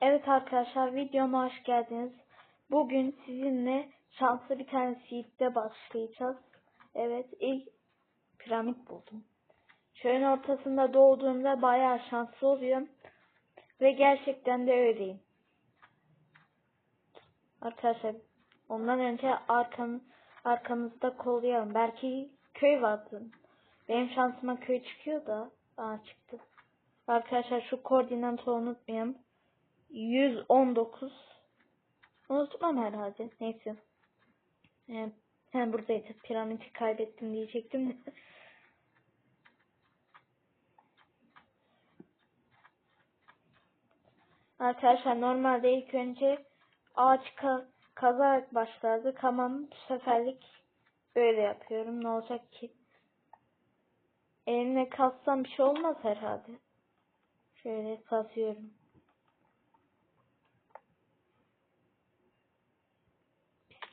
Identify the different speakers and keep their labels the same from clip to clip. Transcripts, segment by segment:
Speaker 1: Evet arkadaşlar videoma hoş geldiniz. Bugün sizinle şanslı bir tane seed'de başlayacağız. Evet ilk piramit buldum. Çölün ortasında doğduğumda bayağı şanslı oluyorum. Ve gerçekten de öyleyim. Arkadaşlar ondan önce arkam, arkamızda kollayalım. Belki köy vardı. Benim şansıma köy çıkıyor da. Aa çıktı. Arkadaşlar şu koordinatı unutmayın. 119 Unutmam herhalde. Neyse. Ee, he buradaydı. Piramidi kaybettim diyecektim de. Arkadaşlar normalde ilk önce ağaç ka kazarak başlardık ama bu seferlik böyle yapıyorum. Ne olacak ki? Elimle kassam bir şey olmaz herhalde. Şöyle kazıyorum.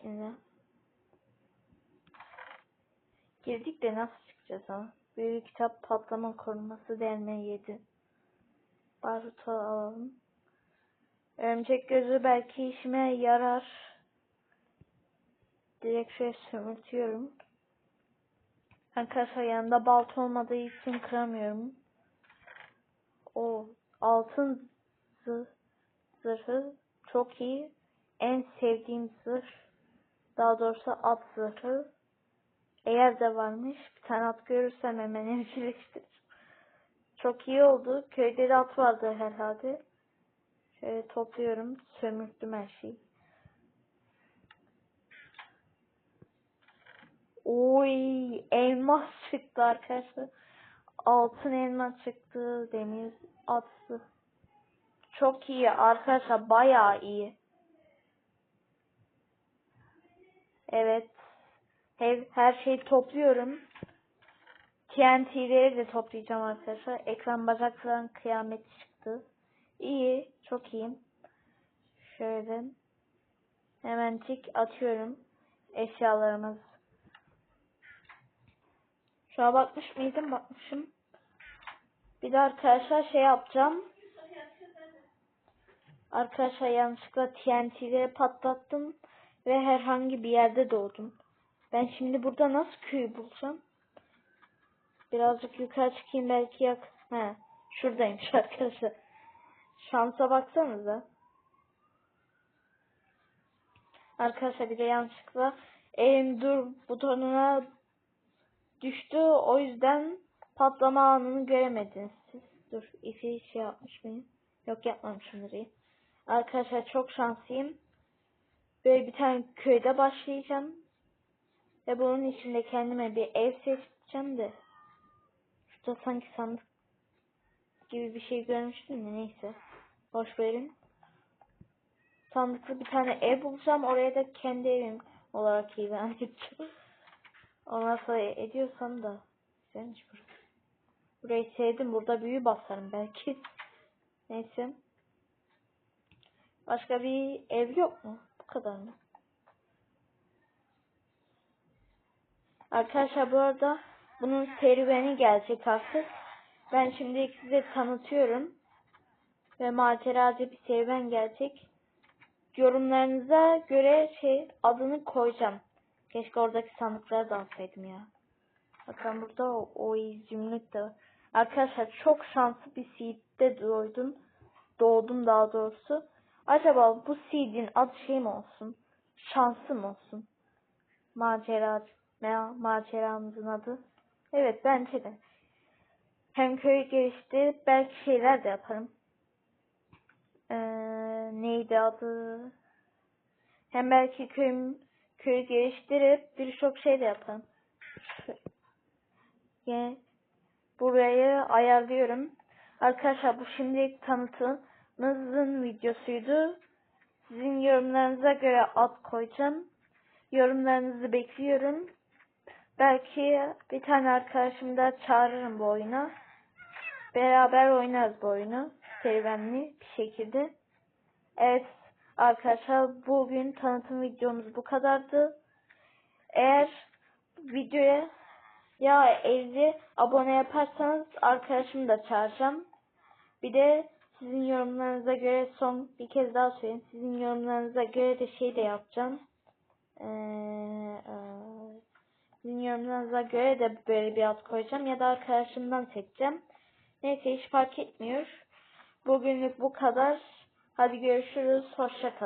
Speaker 1: Bismillah. Girdik de nasıl çıkacağız ama? Büyük kitap patlama koruması delme 7. Barutu alalım. Örümcek gözü belki işime yarar. Direkt şöyle sömürtüyorum. Arkadaşlar yanında balta olmadığı için kıramıyorum. O altın zırh, zırhı çok iyi. En sevdiğim zırh. Daha doğrusu at zırhı. Eğer de varmış bir tane at görürsem hemen evcilleştiririm. Çok iyi oldu. Köyde de at vardı herhalde. Şöyle topluyorum. Sömürttüm her şeyi. Oy elmas çıktı arkadaşlar. Altın elma çıktı. Demir attı. Çok iyi arkadaşlar. Bayağı iyi. Evet. Her, her şeyi topluyorum. TNT'leri de toplayacağım arkadaşlar. Ekran bacakların kıyameti çıktı. İyi. Çok iyiyim. Şöyle. Hemencik atıyorum. Eşyalarımız. Şu an bakmış mıydım? Bakmışım. Bir de arkadaşlar şey yapacağım. Arkadaşlar yanlışlıkla TNT'leri patlattım. Ve herhangi bir yerde doğdum. Ben şimdi burada nasıl köyü bulacağım? Birazcık yukarı çıkayım belki yak. He, şuradaymış arkadaşlar. Şansa baksanıza. Arkadaşlar bir de yanlışlıkla elim dur butonuna düştü. O yüzden patlama anını göremediniz siz. Dur ifi şey yapmış mıyım? Yok yapmamışım iyi. Arkadaşlar çok şanslıyım. Böyle bir tane köyde başlayacağım. Ve bunun içinde kendime bir ev seçeceğim de. Şurada sanki sandık gibi bir şey görmüştüm de neyse. Boş verin. Sandıklı bir tane ev bulacağım. Oraya da kendi evim olarak ilan edeceğim. Ondan sonra ediyorsam da güzelmiş burası. Burayı sevdim. Burada büyü basarım belki. Neyse. Başka bir ev yok mu? Bu kadar mı? Arkadaşlar bu arada bunun serüveni gelecek artık. Ben şimdi size tanıtıyorum. Ve maceracı bir serüven gelecek. Yorumlarınıza göre şey adını koyacağım. Keşke oradaki sandıkları da alsaydım ya. Bakın burada o, o zümrüt de. Arkadaşlar çok şanslı bir seed'de doğdum. Doğdum daha doğrusu. Acaba bu seed'in adı şey mi olsun? Şansı mı olsun? Macera, ne maceramızın adı? Evet bence de. Hem köyü geliştirip belki şeyler de yaparım. Ee, neydi adı? Hem belki köyüm, köyü geliştirip birçok şey de yaparım. Yani burayı ayarlıyorum. Arkadaşlar bu şimdi tanıtımımızın videosuydu. Sizin yorumlarınıza göre ad koyacağım. Yorumlarınızı bekliyorum. Belki bir tane arkadaşımı da çağırırım bu oyuna. Beraber oynarız bu oyunu. Serüvenli bir şekilde. Evet arkadaşlar bugün tanıtım videomuz bu kadardı. Eğer videoya ya 50 abone yaparsanız arkadaşımı da çağıracağım. Bir de Sizin yorumlarınıza göre son bir kez daha söyleyeyim. Sizin yorumlarınıza göre de şey de yapacağım. Ee, e, sizin yorumlarınıza göre de böyle bir ad koyacağım ya da arkadaşımdan seçeceğim. Neyse hiç fark etmiyor. Bugünlük bu kadar. Hadi görüşürüz. Hoşça kalın.